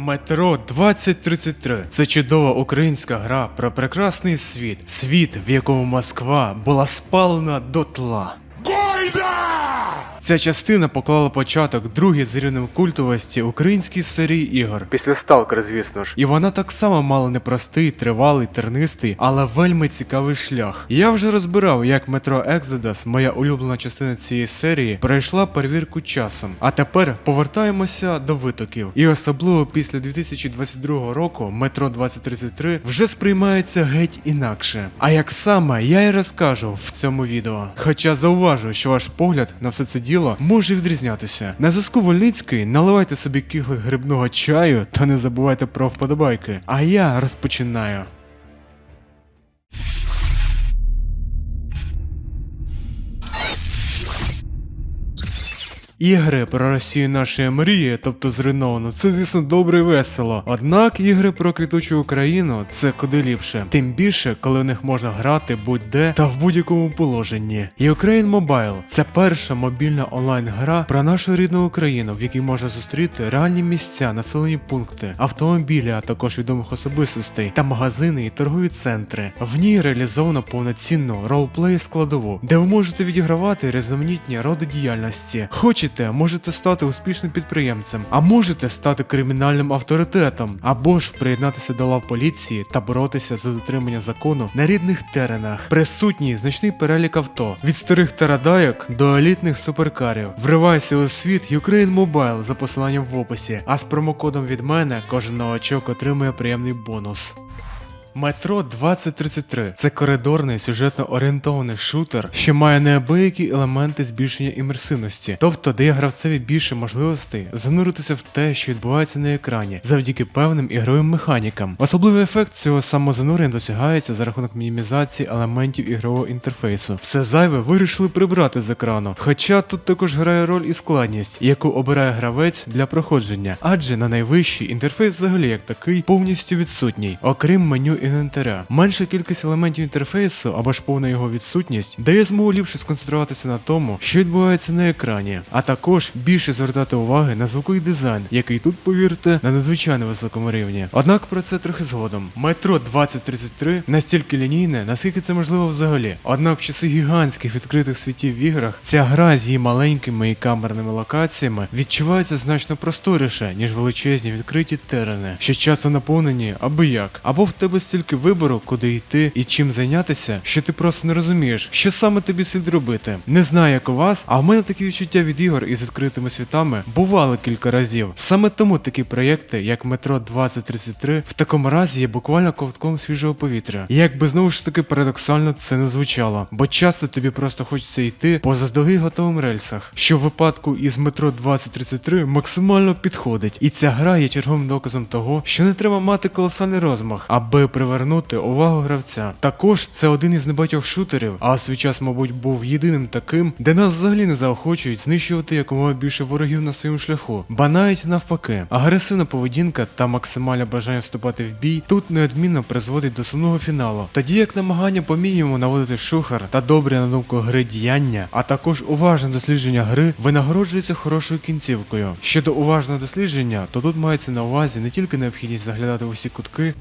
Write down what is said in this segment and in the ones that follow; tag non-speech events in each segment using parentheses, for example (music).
Метро 2033 це чудова українська гра про прекрасний світ. Світ, в якому Москва була спалена дотла. Ця частина поклала початок другій з рівнем культовості українській серії ігор. Після Сталкер, звісно ж. І вона так само мала непростий, тривалий, тернистий, але вельми цікавий шлях. Я вже розбирав, як метро Exodus, моя улюблена частина цієї серії, пройшла перевірку часом. А тепер повертаємося до витоків. І особливо після 2022 року метро 2033 вже сприймається геть інакше. А як саме я і розкажу в цьому відео. Хоча зауважу, що ваш погляд на все це діло може відрізнятися. На зв'язку Вольницький наливайте собі кігли грибного чаю та не забувайте про вподобайки. А я розпочинаю. Ігри про Росію нашої мрії, тобто зруйновано, це звісно добре і весело. Однак ігри про квітучу Україну це куди ліпше. Тим більше, коли в них можна грати будь-де та в будь-якому положенні. Ukraine Mobile – це перша мобільна онлайн-гра про нашу рідну Україну, в якій можна зустріти реальні місця, населені пункти, автомобілі, а також відомих особистостей та магазини і торгові центри. В ній реалізовано повноцінну ролплей складову, де ви можете відігравати різноманітні роди діяльності. Хочете, можете стати успішним підприємцем, а можете стати кримінальним авторитетом, або ж приєднатися до лав поліції та боротися за дотримання закону на рідних теренах. Присутній значний перелік авто від старих тарадайок до елітних суперкарів. Вривайся у світ Ukraine Mobile за посиланням в описі. А з промокодом від мене кожен новачок отримує приємний бонус. Метро 2033 це коридорний сюжетно орієнтований шутер, що має неабиякі елементи збільшення імерсивності, тобто дає гравцеві більше можливостей зануритися в те, що відбувається на екрані, завдяки певним ігровим механікам. Особливий ефект цього самозанурення досягається за рахунок мінімізації елементів ігрового інтерфейсу. Все зайве вирішили прибрати з екрану. Хоча тут також грає роль і складність, яку обирає гравець для проходження, адже на найвищий інтерфейс взагалі як такий повністю відсутній, окрім меню інвентаря. Менша кількість елементів інтерфейсу або ж повна його відсутність дає змогу ліпше сконцентруватися на тому, що відбувається на екрані, а також більше звертати уваги на звуковий дизайн, який тут, повірте, на надзвичайно високому рівні. Однак про це трохи згодом. Метро 2033 настільки лінійне, наскільки це можливо взагалі. Однак в часи гігантських відкритих світів в іграх ця гра з її маленькими і камерними локаціями відчувається значно просторіше, ніж величезні відкриті терени, що часто наповнені аби як, або в тебе стільки вибору, куди йти і чим зайнятися, що ти просто не розумієш, що саме тобі слід робити. Не знаю, як у вас, а в мене такі відчуття від ігор із відкритими світами бували кілька разів. Саме тому такі проєкти, як Метро 2033, в такому разі є буквально ковтком свіжого повітря. І Як би знову ж таки парадоксально це не звучало, бо часто тобі просто хочеться йти по заздалегідь готовим рельсах, що в випадку із Метро 2033 максимально підходить. І ця гра є черговим доказом того, що не треба мати колосальний розмах, аби привернути увагу гравця. Також це один із небагатьох шутерів, а свій час, мабуть, був єдиним таким, де нас взагалі не заохочують знищувати якомога більше ворогів на своєму шляху, ба навіть навпаки. Агресивна поведінка та максимальне бажання вступати в бій тут неодмінно призводить до сумного фіналу. Тоді як намагання по мінімуму наводити шухар та добрі на думку гри діяння, а також уважне дослідження гри винагороджується хорошою кінцівкою. Щодо уважного дослідження, то тут мається на увазі не тільки необхідність заглядати в усі кутки,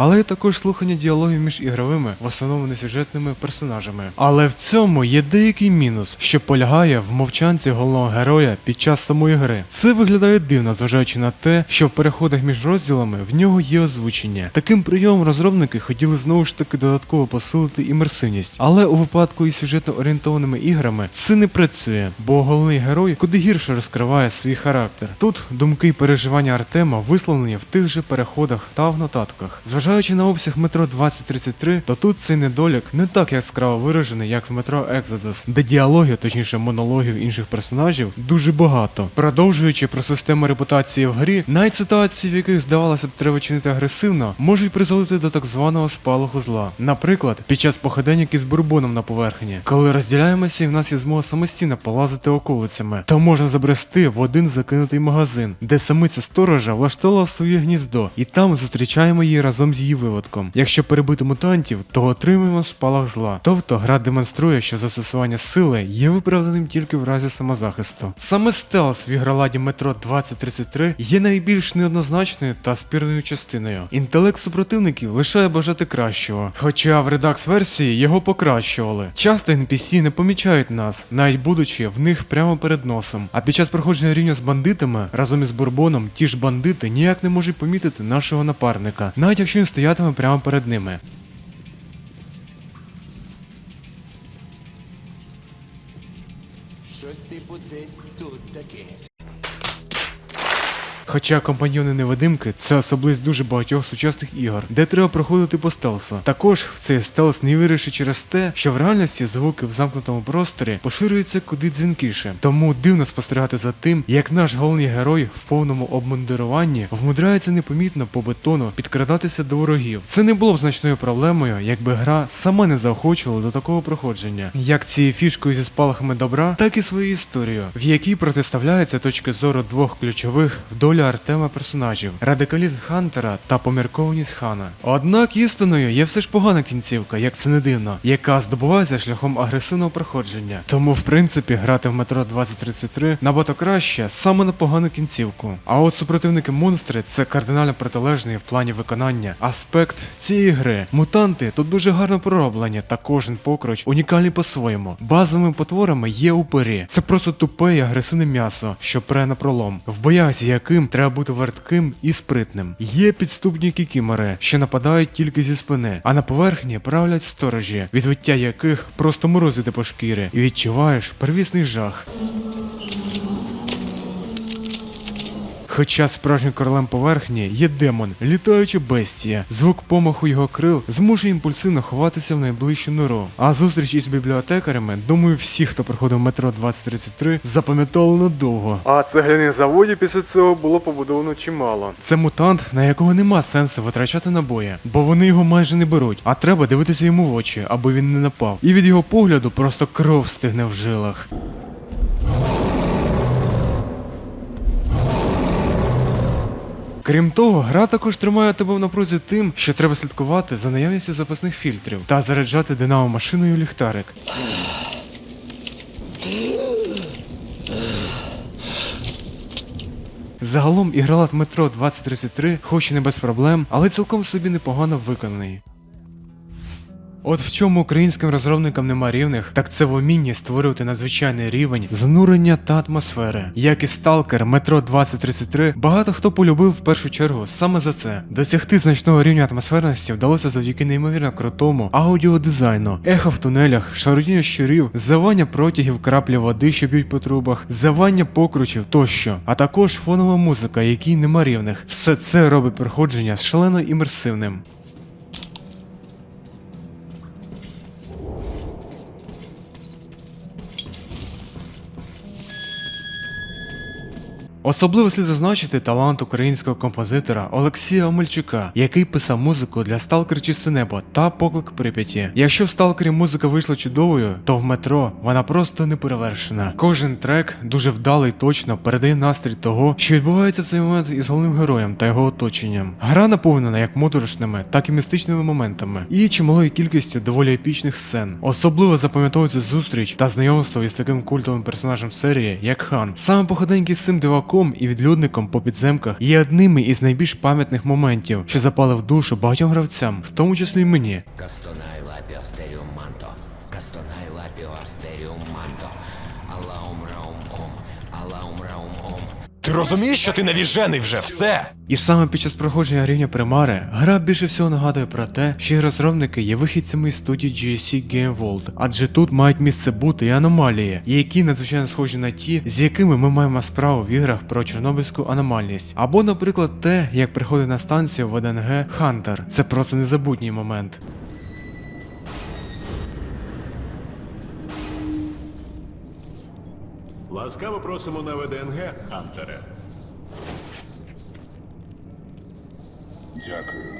але й також слухання діалогів між ігровими, в основному не сюжетними персонажами. Але в цьому є деякий мінус, що полягає в мовчанці головного героя під час самої гри. Це виглядає дивно, зважаючи на те, що в переходах між розділами в нього є озвучення. Таким прийомом розробники хотіли знову ж таки додатково посилити імерсивність, але у випадку із сюжетно орієнтованими іграми це не працює, бо головний герой куди гірше розкриває свій характер. Тут думки і переживання Артема висловлені в тих же переходах та в нотатках. Зважаючи на обсяг метро 2033, то тут цей недолік не так яскраво виражений, як в метро Exodus, де діалогів, точніше монологів інших персонажів, дуже багато. Продовжуючи про систему репутації в грі, навіть ситуації, в яких здавалося б треба чинити агресивно, можуть призводити до так званого спалаху зла. Наприклад, під час походеньок із бурбоном на поверхні, коли розділяємося, і в нас є змога самостійно полазити околицями, то можна забрести в один закинутий магазин, де самиця сторожа влаштувала своє гніздо, і там зустрічаємо її разом зі її виводком. Якщо перебити мутантів, то отримуємо спалах зла. Тобто гра демонструє, що застосування сили є виправданим тільки в разі самозахисту. Саме стелс в ігроладі Метро 2033 є найбільш неоднозначною та спірною частиною. Інтелект супротивників лишає бажати кращого, хоча в редакс версії його покращували. Часто NPC не помічають нас, навіть будучи в них прямо перед носом. А під час проходження рівня з бандитами разом із Бурбоном ті ж бандити ніяк не можуть помітити нашого напарника, навіть якщо він стоятиме прямо перед ними. Щось типу десь тут таке. Хоча компаньйони невидимки це особливість дуже багатьох сучасних ігор, де треба проходити по стелсу. Також в цей стелс не вирішить через те, що в реальності звуки в замкнутому просторі поширюються куди дзвінкіше. Тому дивно спостерігати за тим, як наш головний герой в повному обмундируванні вмудряється непомітно по бетону підкрадатися до ворогів. Це не було б значною проблемою, якби гра сама не заохочувала до такого проходження, як цією фішкою зі спалахами добра, так і своєю історією, в якій протиставляються точки зору двох ключових в долі Артема персонажів: радикалізм Хантера та поміркованість Хана. Однак істиною є все ж погана кінцівка, як це не дивно, яка здобувається шляхом агресивного проходження. Тому, в принципі, грати в метро 2033 набагато краще саме на погану кінцівку. А от супротивники монстри це кардинально протилежний в плані виконання аспект цієї гри. Мутанти тут дуже гарно пророблені, та кожен покроч унікальний по-своєму. Базовими потворами є упирі. Це просто тупе і агресивне м'ясо, що пре на пролом, в боях з яким треба бути вертким і спритним. Є підступні кікімори, що нападають тільки зі спини, а на поверхні правлять сторожі, відвиття яких просто морозити по шкірі, і відчуваєш первісний жах. Хоча справжнім королем поверхні є демон, літаюча бестія. Звук помаху його крил змушує імпульсивно ховатися в найближчу нору. А зустріч із бібліотекарями, думаю, всі, хто проходив метро 2033, запам'ятали надовго. А цегляних заводів після цього було побудовано чимало. Це мутант, на якого нема сенсу витрачати набої, бо вони його майже не беруть, а треба дивитися йому в очі, аби він не напав. І від його погляду просто кров стигне в жилах. Крім того, гра також тримає тебе в напрузі тим, що треба слідкувати за наявністю запасних фільтрів та заряджати динамо машиною ліхтарик. Загалом ігралат Метро 2033, хоч і не без проблем, але цілком собі непогано виконаний. От в чому українським розробникам нема рівних, так це в умінні створювати надзвичайний рівень занурення та атмосфери. Як і Stalker, Metro 2033, багато хто полюбив в першу чергу саме за це. Досягти значного рівня атмосферності вдалося завдяки неймовірно крутому аудіодизайну, ехо в тунелях, шарудіння щурів, завання протягів краплі води, що б'ють по трубах, завання покручів тощо, а також фонова музика, якій нема рівних. Все це робить проходження шалено імерсивним. Особливо слід зазначити талант українського композитора Олексія Омельчука, який писав музику для Сталкер Чисте Небо та Поклик Прип'яті. Якщо в Сталкері музика вийшла чудовою, то в метро вона просто неперевершена. Кожен трек дуже вдалий точно передає настрій того, що відбувається в цей момент із головним героєм та його оточенням. Гра наповнена як моторошними, так і містичними моментами, і чималою кількістю доволі епічних сцен. Особливо запам'ятовується зустріч та знайомство із таким культовим персонажем серії, як Хан. Саме походеньки з цим диваком і відлюдником по підземках є одними із найбільш пам'ятних моментів, що запали в душу багатьом гравцям, в тому числі мені. Кастонай Ти розумієш, що ти навіжений вже все? І саме під час проходження рівня примари гра більше всього нагадує про те, що її розробники є вихідцями із студії GSC Game World, адже тут мають місце бути і аномалії, які надзвичайно схожі на ті, з якими ми маємо справу в іграх про Чорнобильську аномальність. Або, наприклад, те, як приходить на станцію в ВДНГ Хантер. Це просто незабутній момент. Ласкаво просимо на ВДНГ, Хантере. Дякую.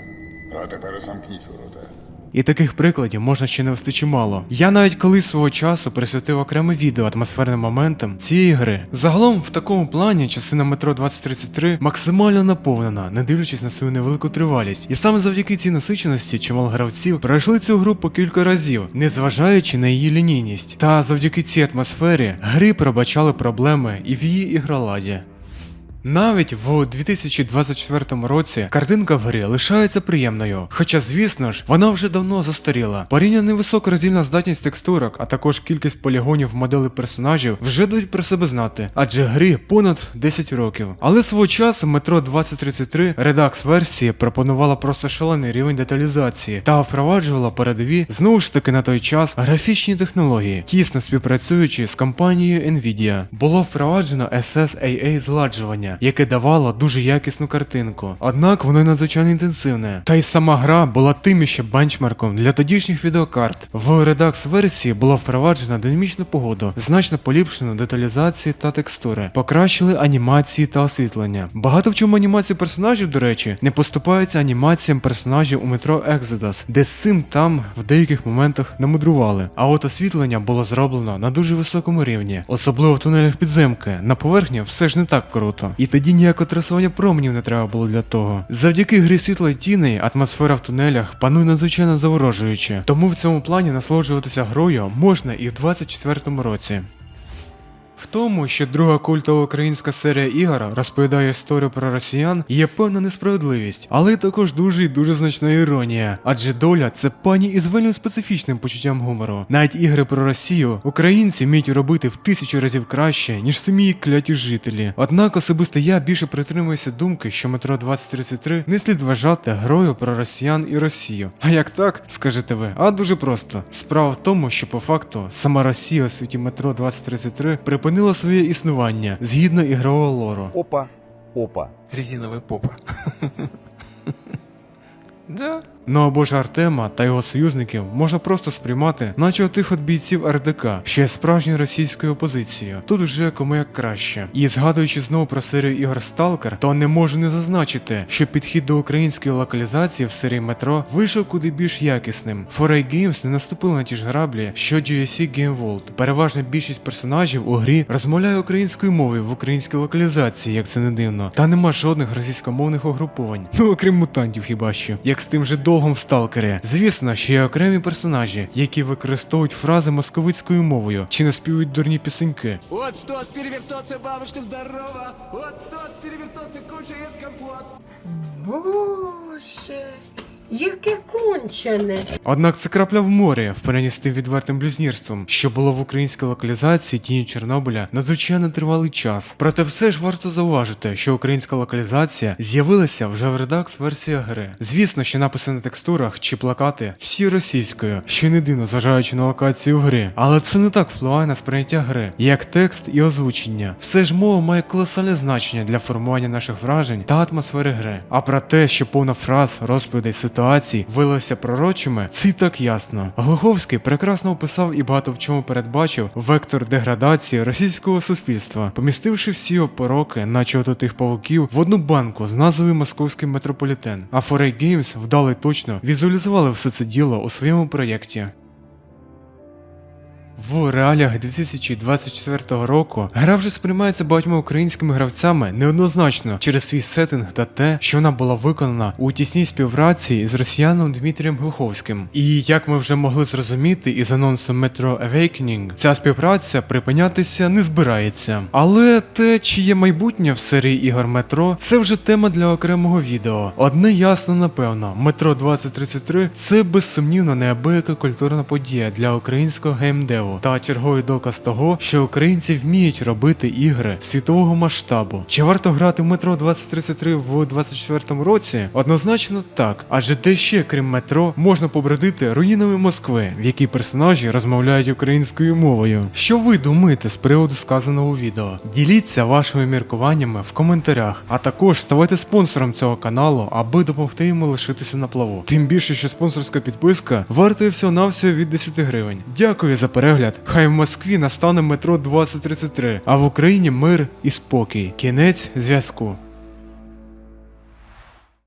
А тепер замкніть ворота. І таких прикладів можна ще не вести чимало. Я навіть колись свого часу присвятив окреме відео атмосферним моментам цієї гри. Загалом, в такому плані, частина метро 2033 максимально наповнена, не дивлячись на свою невелику тривалість. І саме завдяки цій насиченості чимало гравців пройшли цю гру по кілька разів, незважаючи на її лінійність. Та завдяки цій атмосфері гри пробачали проблеми і в її ігроладі. Навіть в 2024 році картинка в грі лишається приємною, хоча, звісно ж, вона вже давно застаріла. Порівняно невисока роздільна здатність текстурок, а також кількість полігонів моделей персонажів вже дають про себе знати, адже грі понад 10 років. Але свого часу Metro 2033 Redux версії пропонувала просто шалений рівень деталізації та впроваджувала передові знову ж таки на той час графічні технології, тісно співпрацюючи з компанією Nvidia. Було впроваджено SSAA зладжування, яке давало дуже якісну картинку. Однак воно надзвичайно інтенсивне. Та й сама гра була тим іще бенчмарком для тодішніх відеокарт. В Redux версії було впроваджено динамічну погоду, значно поліпшено деталізації та текстури, покращили анімації та освітлення. Багато в чому анімації персонажів, до речі, не поступаються анімаціям персонажів у метро Exodus, де з цим там в деяких моментах намудрували. А от освітлення було зроблено на дуже високому рівні, особливо в тунелях підземки. На поверхні все ж не так круто. І тоді ніякого трасування променів не треба було для того. Завдяки грі світла і тіней атмосфера в тунелях панує надзвичайно заворожуюче. Тому в цьому плані насолоджуватися грою можна і в 24-му році. В тому, що друга культова українська серія ігор розповідає історію про росіян, є певна несправедливість, але також дуже і дуже значна іронія. Адже доля це пані із вельми специфічним почуттям гумору. Навіть ігри про Росію українці вміють робити в тисячу разів краще, ніж самі кляті жителі. Однак особисто я більше притримуюся думки, що метро 2033 не слід вважати грою про росіян і Росію. А як так, скажете ви? А дуже просто. Справа в тому, що по факту сама Росія у світі метро 2033 припинила своє існування згідно ігрового лору. Опа, опа. Резиновий попа. (laughs) Да. Ну або ж Артема та його союзників можна просто сприймати, наче отих от бійців РДК, є справжньою російською опозицією. Тут вже кому як краще. І згадуючи знову про серію ігор Сталкер, то не можу не зазначити, що підхід до української локалізації в серії метро вийшов куди більш якісним. 4A Games не наступили на ті ж граблі, що GSC Game World. Переважна більшість персонажів у грі розмовляє українською мовою в українській локалізації, як це не дивно. Та нема жодних російськомовних угруповань. Ну окрім мутантів хіба що. Як з тим же долгом в сталкері. Звісно, що є окремі персонажі, які використовують фрази московицькою мовою чи не співують дурні пісеньки. Вот стоц, перевертоться, бабушка здорова. Вот стоц, перевертоться, кушает компот. Боже, яке кончене. Однак це крапля в морі в порівнянні з тим відвертим блюзнірством, що було в українській локалізації тіні Чорнобиля надзвичайно тривалий час. Проте все ж варто зауважити, що українська локалізація з'явилася вже в редакс версіях гри. Звісно, що написи на текстурах чи плакати всі російською, що не дивно, зважаючи на локацію гри. Але це не так впливає на сприйняття гри, як текст і озвучення. Все ж мова має колосальне значення для формування наших вражень та атмосфери гри. А про те, що повна фраз, розповідей, ситуацій виявилися пророчими, це так ясно. Глуховський прекрасно описав і багато в чому передбачив вектор деградації російського суспільства, помістивши всі опороки, пороки, наче от тих павуків, в одну банку з назвою Московський метрополітен. А 4A Games вдало точно візуалізували все це діло у своєму проєкті. В реаліях 2024 року гра вже сприймається багатьма українськими гравцями неоднозначно через свій сеттинг та те, що вона була виконана у тісній співпраці з росіяном Дмитрієм Глуховським. І як ми вже могли зрозуміти із анонсом Metro Awakening, ця співпраця припинятися не збирається. Але те, чи є майбутнє в серії ігор Метро, це вже тема для окремого відео. Одне ясно напевно, Метро 2033 це безсумнівно неабияка культурна подія для українського геймдеву та черговий доказ того, що українці вміють робити ігри світового масштабу. Чи варто грати в Метро 2033 в 24 році? Однозначно так, адже де ще, крім метро, можна побродити руїнами Москви, в якій персонажі розмовляють українською мовою. Що ви думаєте з приводу сказаного у відео? Діліться вашими міркуваннями в коментарях, а також ставайте спонсором цього каналу, аби допомогти йому лишитися на плаву. Тим більше, що спонсорська підписка вартує всього навсього від 10 гривень. Дякую за перегляд. Хай в Москві настане метро 2033, а в Україні мир і спокій. Кінець зв'язку.